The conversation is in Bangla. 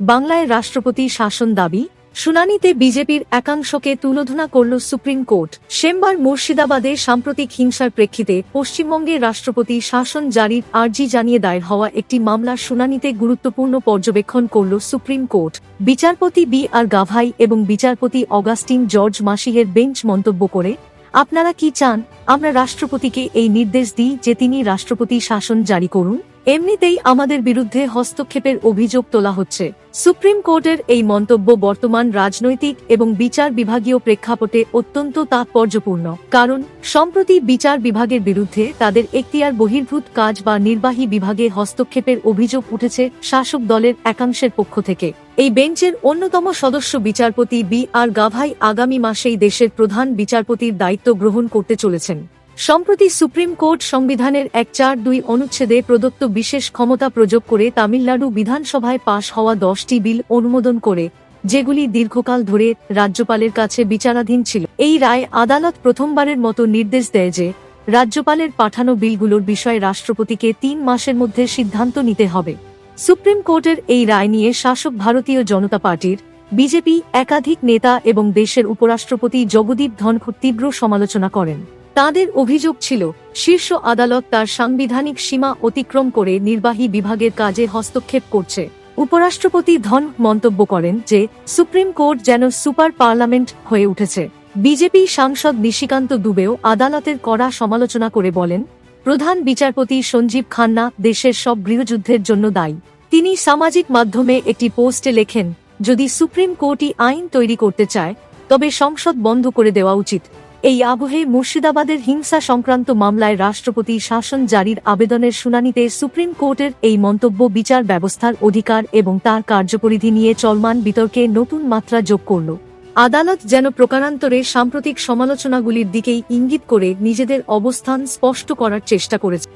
বাংলায় রাষ্ট্রপতি শাসন দাবি, শুনানিতে বিজেপির একাংশকে তুলোধনা করল সুপ্রিম কোর্ট। সোমবার মুর্শিদাবাদে সাম্প্রতিক হিংসার প্রেক্ষিতে পশ্চিমবঙ্গে রাষ্ট্রপতি শাসন জারির আর্জি জানিয়ে দায়ের হওয়া একটি মামলার শুনানিতে গুরুত্বপূর্ণ পর্যবেক্ষণ করল সুপ্রিম কোর্ট। বিচারপতি বি আর গাভাই এবং বিচারপতি অগাস্টিন জর্জ মাসিহের বেঞ্চ মন্তব্য করে, আপনারা কি চান? আমরা রাষ্ট্রপতিকে এই নির্দেশ দিই যে তিনি রাষ্ট্রপতি শাসন জারি করুন। এমনিতেই আমাদের বিরুদ্ধে হস্তক্ষেপের অভিযোগ তোলা হচ্ছে। সুপ্রিম কোর্টের এই মন্তব্য বর্তমান রাজনৈতিক এবং বিচার বিভাগীয় প্রেক্ষাপটে অত্যন্ত তাৎপর্যপূর্ণ। কারণ, সম্প্রতি বিচার বিভাগের বিরুদ্ধে তাদের এখতিয়ার বহির্ভূত কাজ বা নির্বাহী বিভাগে হস্তক্ষেপের অভিযোগ উঠেছে শাসক দলের একাংশের পক্ষ থেকে। এই বেঞ্চের অন্যতম সদস্য বিচারপতি বি আর গাভাই আগামী মাসেই দেশের প্রধান বিচারপতির দায়িত্ব গ্রহণ করতে চলেছেন। সম্প্রতি সুপ্রিম কোর্ট সংবিধানের এক চার দুই অনুচ্ছেদে প্রদত্ত বিশেষ ক্ষমতা প্রয়োগ করে তামিলনাড়ু বিধানসভায় পাশ হওয়া দশটি বিল অনুমোদন করে, যেগুলি দীর্ঘকাল ধরে রাজ্যপালের কাছে বিচারাধীন ছিল। এই রায় আদালত প্রথমবারের মতো নির্দেশ দেয় যে, রাজ্যপালের পাঠানো বিলগুলোর বিষয়ে রাষ্ট্রপতিকে তিন মাসের মধ্যে সিদ্ধান্ত নিতে হবে। সুপ্রিম কোর্টের এই রায় নিয়ে শাসক ভারতীয় জনতা পার্টির, বিজেপি, একাধিক নেতা এবং দেশের উপরাষ্ট্রপতি জগদীপ ধনখড় তীব্র সমালোচনা করেন। তাদের অভিযোগ ছিল, শীর্ষ আদালত তার সাংবিধানিক সীমা অতিক্রম করে নির্বাহী বিভাগের কাজে হস্তক্ষেপ করছে। উপরাষ্ট্রপতি ধন মন্তব্য করেন যে, সুপ্রিম কোর্ট যেন সুপার পার্লামেন্ট হয়ে উঠেছে। বিজেপি সাংসদ নিশিকান্ত দুবেও আদালতের কড়া সমালোচনা করে বলেন, প্রধান বিচারপতি সঞ্জীব খান্না দেশের সব গৃহযুদ্ধের জন্য দায়ী। তিনি সামাজিক মাধ্যমে একটি পোস্টে লেখেন, যদি সুপ্রিম কোর্টই আইন তৈরি করতে চায়, তবে সংসদ বন্ধ করে দেওয়া উচিত। এই আবহে মুর্শিদাবাদের হিংসা সংক্রান্ত মামলায় রাষ্ট্রপতি শাসন জারির আবেদনের শুনানিতে সুপ্রিম কোর্টের এই মন্তব্য বিচার ব্যবস্থার অধিকার এবং তার কার্যপরিধি নিয়ে চলমান বিতর্কে নতুন মাত্রা যোগ করল। আদালত যেন প্রকারান্তরে সাম্প্রতিক সমালোচনাগুলির দিকেই ইঙ্গিত করে নিজেদের অবস্থান স্পষ্ট করার চেষ্টা করেছে।